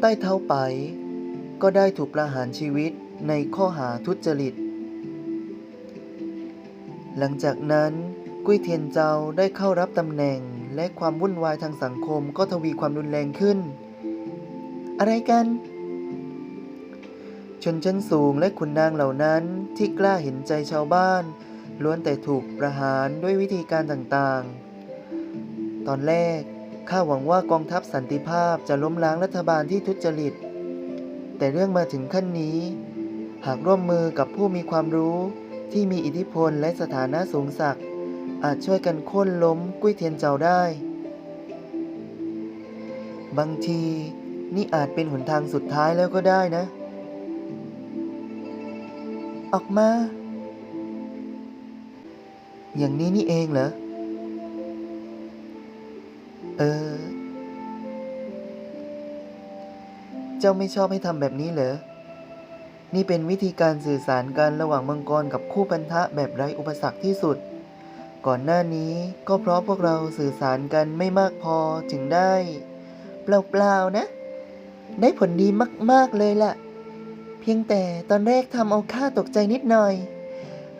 ใต้เท้าไป ก็ได้ถูกประหารชีวิตในข้อหาทุจริต หลังจากนั้นกุ้ยเทียนเจ้าได้เข้ารับตำแหน่งและความวุ่นวายทางสังคมก็ทวีความรุนแรงขึ้น อะไรกัน ชนชั้นสูงและขุนนางเหล่านั้นที่กล้าเห็นใจชาวบ้าน ล้วนแต่ถูกประหารด้วยวิธีการต่างๆ ตอนแรก ข้าหวังว่ากองทัพสันติภาพจะล้มล้างรัฐบาลที่ทุจริต แต่เรื่องมาถึงขั้นนี้ หากร่วมมือกับผู้มีความรู้ที่มีอิทธิพลและสถานะสูงสักอาจช่วยกันโค่นล้มกุ้ยเทียนเจ้าได้ บางทีนี่อาจเป็นหนทางสุดท้ายแล้วก็ได้นะ ออกมา อย่างนี้นี่เองเหรอ เออ เจ้าไม่ชอบให้ทำแบบนี้เหรอ นี่เป็นวิธีการสื่อสารกันระหว่างมังกรกับคู่พันธะแบบไร้อุปสรรคที่สุด ก่อนหน้านี้ก็เพราะพวกเราสื่อสารกันไม่มากพอถึงได้ เปล่าๆนะ ได้ผลดีมากๆเลยล่ะ เพียงแต่ตอนแรกทำเอาข้าตกใจนิดหน่อย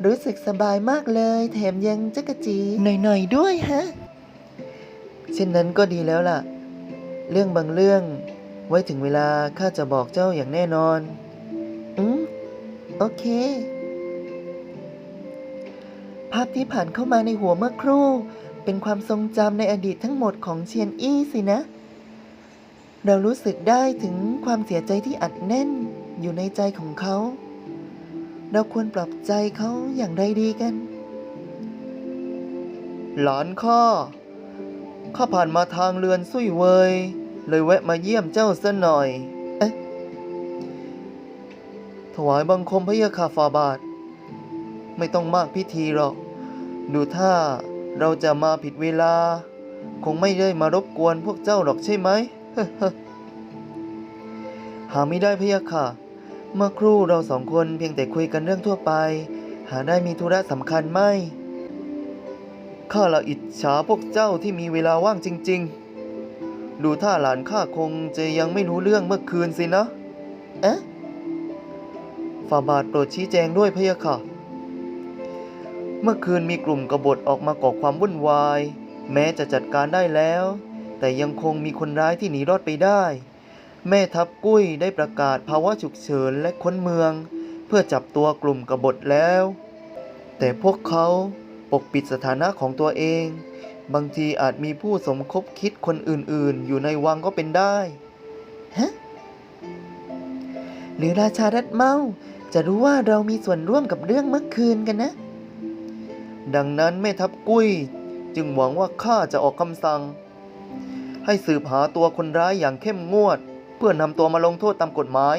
รู้สึกสบายมากเลย แถมยังจักจีหน่อยๆด้วยฮะ เช่นนั้นก็ดีแล้วล่ะ เรื่องบางเรื่อง ไว้ถึงเวลาข้าจะบอกเจ้าอย่างแน่นอน อืม โอเค ภาพที่ผ่านเข้ามาในหัวเมื่อครู่ เป็นความทรงจำในอดีตทั้งหมดของเชียนอี้สินะ เรารู้สึกได้ถึงความเสียใจที่อัดแน่นอยู่ในใจของเขา เราควรปลอบใจเขาอย่างไรดีกัน หลานข้า ข้าผ่านมาทางเรือนซุยเวยเลยแวะมาเยี่ยมเจ้าซะหน่อย เอ๊ะ ถวายบังคมพระยาคาฟาบาท ไม่ต้องมากพิธีหรอก ดูถ้าเราจะมาผิดเวลา คงไม่ได้มารบกวนพวกเจ้าหรอกใช่ไหม หาไม่ได้พะยะค่ะ เมื่อครู่เราสองคนเพียงแต่คุยกันเรื่องทั่วไป หาได้มีธุระสำคัญไหม ข้าละอิจฉาพวกเจ้าที่มีเวลาว่างจริง ๆ ดูท่าหลานข้าคงจะยังไม่รู้เรื่องเมื่อคืนสินะ เอ๊ะฝ่าบาทโปรดชี้แจงด้วยพะยะค่ะ เมื่อคืนมีกลุ่มกบฏออกมาก่อความวุ่นวาย แม้จะจัดการได้แล้ว แต่ยังคงมีคนร้ายที่หนีรอดไปได้ แม่ทัพกุ้ยได้ประกาศภาวะฉุกเฉินและค้นเมือง เพื่อจับตัวกลุ่มกบฏแล้ว แต่พวกเขา ปกปิดสถานะของตัวเอง บางทีอาจมีผู้สมคบคิดคนอื่นๆ อยู่ในวังก็เป็นได้ ฮะ หรือราชารัดเมาจะรู้ว่าเรามีส่วนร่วมกับเรื่องเมื่อคืนกันนะ ดังนั้นแม่ทัพกุ้ย จึงหวังว่าข้าจะออกคำสั่ง ให้สืบหาตัวคนร้ายอย่างเข้มงวด เพื่อนำตัวมาลงโทษตามกฎหมาย